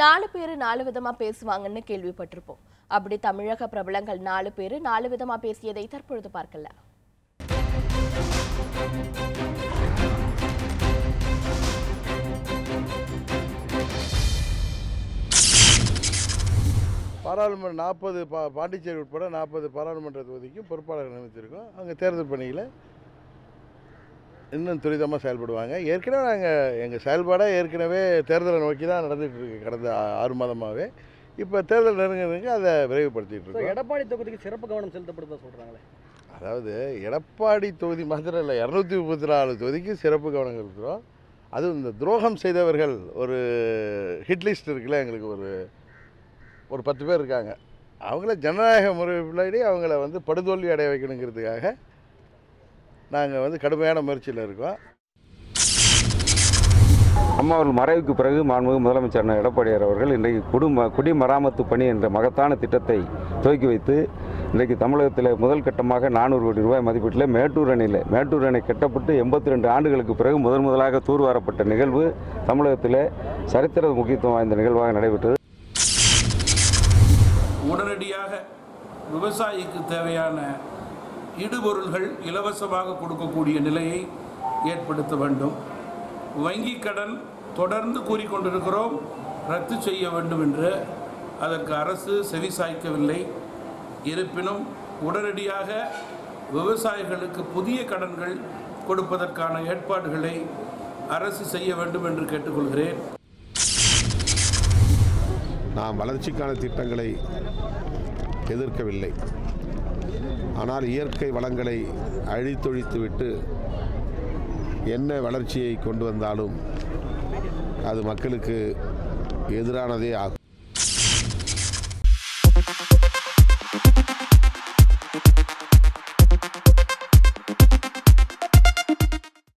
நாலு பேர் நாலு விதமாக பேசுவாங்கன்னு கேள்விப்பட்டிருப்போம். அப்படி தமிழக பிரபலங்கள் நாலு பேர் நாலு விதமாக பேசியதை தற்பொழுது பார்க்கலாம் பாராளுமன்ற நாற்பது பா பாண்டிச்சேரி உட்பட நாற்பது பாராளுமன்ற தொகுதிக்கும் பொறுப்பாளர்கள் நியமித்திருக்கோம். அங்கே தேர்தல் பணியில் இன்னும் துரிதமாக செயல்படுவாங்க. ஏற்கனவே நாங்கள் எங்கள் செயல்பாடாக ஏற்கனவே தேர்தலை நோக்கி தான் நடந்துகிட்டு இருக்கு கடந்த ஆறு மாதமாகவே இப்போ தேர்தல் நெருங்க அதை விரைவுபடுத்திட்டு ஸோ இருக்கோம். எடப்பாடி தொகுதிக்கு சிறப்பு கவனம் செலுத்தப்படுதா சொல்றாங்களே? அதாவது எடப்பாடி தொகுதி மாத்திரம் இல்லை இரநூத்தி முப்பத்தி நாலு தொகுதிக்கு சிறப்பு கவனம் இருக்கிறோம் அதுவும் இந்த துரோகம் செய்தவர்கள் ஒரு ஹிட் லிஸ்ட் இருக்குல்ல எங்களுக்கு ஒரு ஒரு பத்து பேர் இருக்காங்க. அவங்கள ஜனநாயக முறைப்படி அவங்கள வந்து படுதோல்வி அடைய வைக்கணுங்கிறதுக்காக நாங்கள் வந்து கடுமையான முயற்சியில் இருக்கோம். அம்மா அவர்கள் மறைவுக்கு பிறகு மாண்புமிகு முதலமைச்சர் எடப்பாடியார் அவர்கள் இன்றைக்கு குடும்ப குடிமராமத்து பணி என்ற மகத்தான திட்டத்தை துவக்கி வைத்து இன்றைக்கு தமிழகத்தில் முதல் கட்டமாக நானூறு கோடி ரூபாய் மதிப்பீட்டில் மேட்டூர் அணையில் மேட்டூர் அணை கட்டப்பட்டு எண்பத்தி ரெண்டு ஆண்டுகளுக்கு பிறகு முதன் முதலாக தூர்வாரப்பட்ட நிகழ்வு தமிழகத்தில் சரித்திர முக்கியத்துவம் வாய்ந்த நிகழ்வாக நடைபெற்றது. உடனடியாக விவசாயிக்கு தேவையான இடுபொருள்கள் இலவசமாக கொடுக்கக்கூடிய நிலையை ஏற்படுத்த வேண்டும். வங்கிக் கடன் தொடர்ந்து கூறிக்கொண்டிருக்கிறோம். ரத்து செய்ய வேண்டும் என்று. அதற்கு அரசு செவிசாய்க்கவில்லை இருப்பினும் உடனடியாக விவசாயிகளுக்கு புதிய கடன்கள் கொடுப்பதற்கான ஏற்பாடுகளை அரசு செய்ய வேண்டும் என்று கேட்டுக்கொள்கிறேன். நாம் வளர்ச்சிக்கான திட்டங்களை எதிர்க்கவில்லை. ஆனால் இயற்கை வளங்களை அழித்தொழித்துவிட்டு என்ன வளர்ச்சியை கொண்டு வந்தாலும் அது மக்களுக்கு எதிரானதே ஆகும்.